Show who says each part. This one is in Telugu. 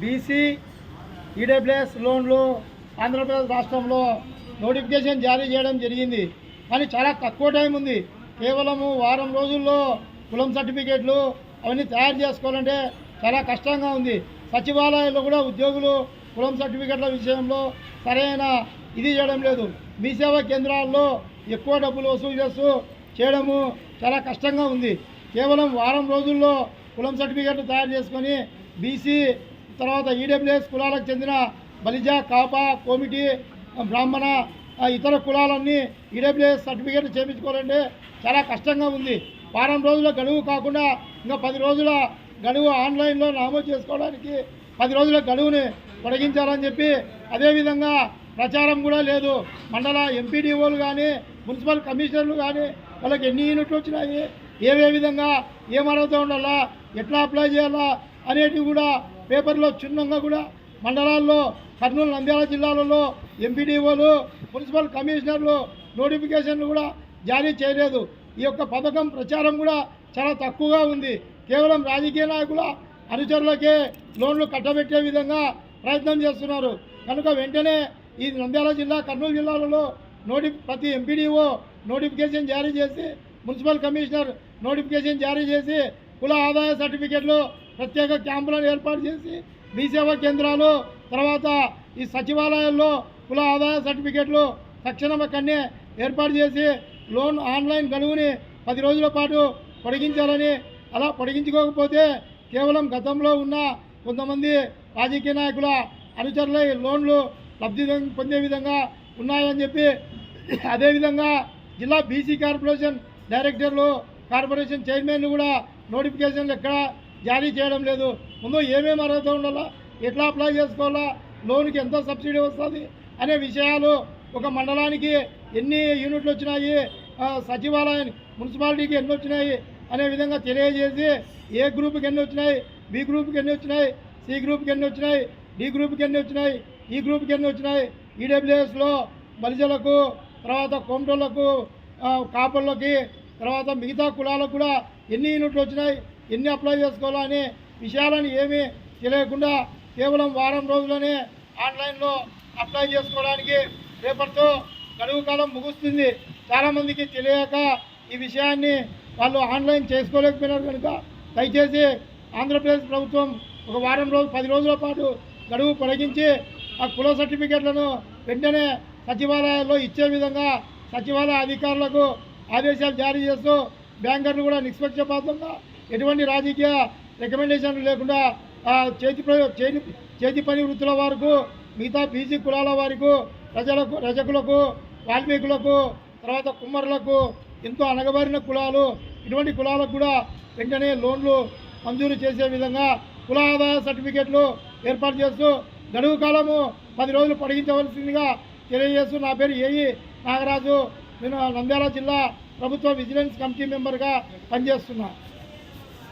Speaker 1: బీసీ ఈడబ్ల్యూఎస్ లోన్లు ఆంధ్రప్రదేశ్ రాష్ట్రంలో నోటిఫికేషన్ జారీ చేయడం జరిగింది. కానీ చాలా తక్కువ టైం ఉంది. కేవలము వారం రోజుల్లో కులం సర్టిఫికేట్లు అవన్నీ తయారు చేసుకోవాలంటే చాలా కష్టంగా ఉంది. సచివాలయాల్లో కూడా ఉద్యోగులు కులం సర్టిఫికేట్ల విషయంలో సరైన ఇది చేయడం లేదు. మీ సేవా కేంద్రాల్లో ఎక్కువ డబ్బులు వసూలు చేస్తూ చేయడము చాలా కష్టంగా ఉంది. కేవలం వారం రోజుల్లో కులం సర్టిఫికేట్లు తయారు చేసుకొని బీసీ తర్వాత ఈడబ్ల్యూఎస్ కులాలకు చెందిన బలిజ కాప కోమిటి బ్రాహ్మణ ఇతర కులాలన్నీ ఈడబ్ల్యూఎస్ సర్టిఫికేట్ చేయించుకోవాలంటే చాలా కష్టంగా ఉంది. వారం రోజుల గడువు కాకుండా ఇంకా పది రోజుల గడువు ఆన్లైన్లో నమోదు చేసుకోవడానికి పది రోజుల గడువుని పొడిగించాలని చెప్పి అదేవిధంగా ప్రచారం కూడా లేదు. మండల ఎంపీడీఓలు కానీ మున్సిపల్ కమిషనర్లు కానీ వాళ్ళకి ఎన్ని యూనిట్లు వచ్చినాయి ఏవే విధంగా ఏమర్హత ఉండాలా ఎట్లా అప్లై చేయాలా అనేటివి కూడా పేపర్లో చిన్నంగా కూడా మండలాల్లో కర్నూలు నంద్యాల జిల్లాలలో ఎంపీడీఓలు మున్సిపల్ కమిషనర్లు నోటిఫికేషన్లు కూడా జారీ చేయలేదు. ఈ యొక్క పథకం ప్రచారం కూడా చాలా తక్కువగా ఉంది. కేవలం రాజకీయ నాయకుల అనుచరులకే లోన్లు కట్టబెట్టే విధంగా ప్రయత్నం చేస్తున్నారు. కనుక వెంటనే ఈ నంద్యాల జిల్లా కర్నూలు జిల్లాలలో నోటి ప్రతి ఎంపీడీఓ నోటిఫికేషన్ జారీ చేసి మున్సిపల్ కమిషనర్ నోటిఫికేషన్ జారీ చేసి కుల ఆదాయ సర్టిఫికెట్లు ప్రత్యేక క్యాంపులను ఏర్పాటు చేసి మీ సేవా కేంద్రాలు తర్వాత ఈ సచివాలయాల్లో కుల ఆదాయ సర్టిఫికెట్లు తక్షణమే కన్నే ఏర్పాటు చేసి లోన్ ఆన్లైన్ గడువుని పది రోజుల పాటు పొడిగించాలని అలా పొడిగించుకోకపోతే కేవలం గతంలో ఉన్న కొంతమంది రాజకీయ నాయకుల అనుచరుల లోన్లు లబ్ధి పొందే విధంగా ఉన్నాయని చెప్పి అదేవిధంగా జిల్లా బీసీ కార్పొరేషన్ డైరెక్టర్లు కార్పొరేషన్ చైర్మన్ కూడా నోటిఫికేషన్లు ఎక్కడ జారీ చేయడం లేదు. ముందు ఏమేమి అర్హత ఉండాలా? ఎట్లా అప్లై చేసుకోవాలా? లోన్కి ఎంత సబ్సిడీ వస్తుంది? అనే విషయాలు ఒక మండలానికి ఎన్ని యూనిట్లు వచ్చినాయి? సచివాలయం సచివాలయానికి మున్సిపాలిటీకి ఎన్ని వచ్చినాయి? అనే విధంగా తెలియజేసి ఏ గ్రూప్కి ఎన్ని వచ్చినాయి? బి గ్రూప్కి ఎన్ని వచ్చినాయి? సి గ్రూప్కి ఎన్ని వచ్చినాయి? డి గ్రూప్కి ఎన్ని వచ్చినాయి? ఈ గ్రూప్కి ఎన్ని వచ్చినాయి? ఈడబ్ల్యూఎస్లో బలిజలకు తర్వాత కోమటోళ్ళకు కాపర్లకి తర్వాత మిగతా కులాలకు కూడా ఎన్ని యూనిట్లు వచ్చినాయి ఎన్ని అప్లై చేసుకోవాలా అనే విషయాలను ఏమీ తెలియకుండా కేవలం వారం రోజుల్లోనే ఆన్లైన్లో అప్లై చేసుకోవడానికి రేపటితో గడువు కాలం ముగుస్తుంది. చాలామందికి తెలియక ఈ విషయాన్ని వాళ్ళు ఆన్లైన్ చేసుకోలేకపోయినారు కనుక దయచేసి ఆంధ్రప్రదేశ్ ప్రభుత్వం ఒక వారం రోజు పది రోజుల పాటు గడువు పొడిగించి ఆ కుల సర్టిఫికెట్లను వెంటనే సచివాలయాల్లో ఇచ్చే విధంగా సచివాలయ అధికారులకు ఆదేశాలు జారీ చేస్తూ బ్యాంకర్లు కూడా నిష్పక్షపాతంగా ఎటువంటి రాజకీయ రికమెండేషన్లు లేకుండా చేతి చేతి చేతి పని వృత్తుల వారికి మిగతా బీసీ కులాల వారికి ప్రజలకు రజకులకు వాల్మీకులకు తర్వాత కుమ్మరులకు ఎంతో అనగబారిన కులాలు ఇటువంటి కులాలకు కూడా వెంటనే లోన్లు మంజూరు చేసే విధంగా కుల ఆదాయ సర్టిఫికేట్లు ఏర్పాటు చేస్తూ గడువు కాలము పది రోజులు పొడిగించవలసిందిగా తెలియజేస్తూ నా పేరు ఏఈ నాగరాజు. నేను నంద్యాల జిల్లా ప్రభుత్వ విజిలెన్స్ కమిటీ మెంబర్గా పనిచేస్తున్నా.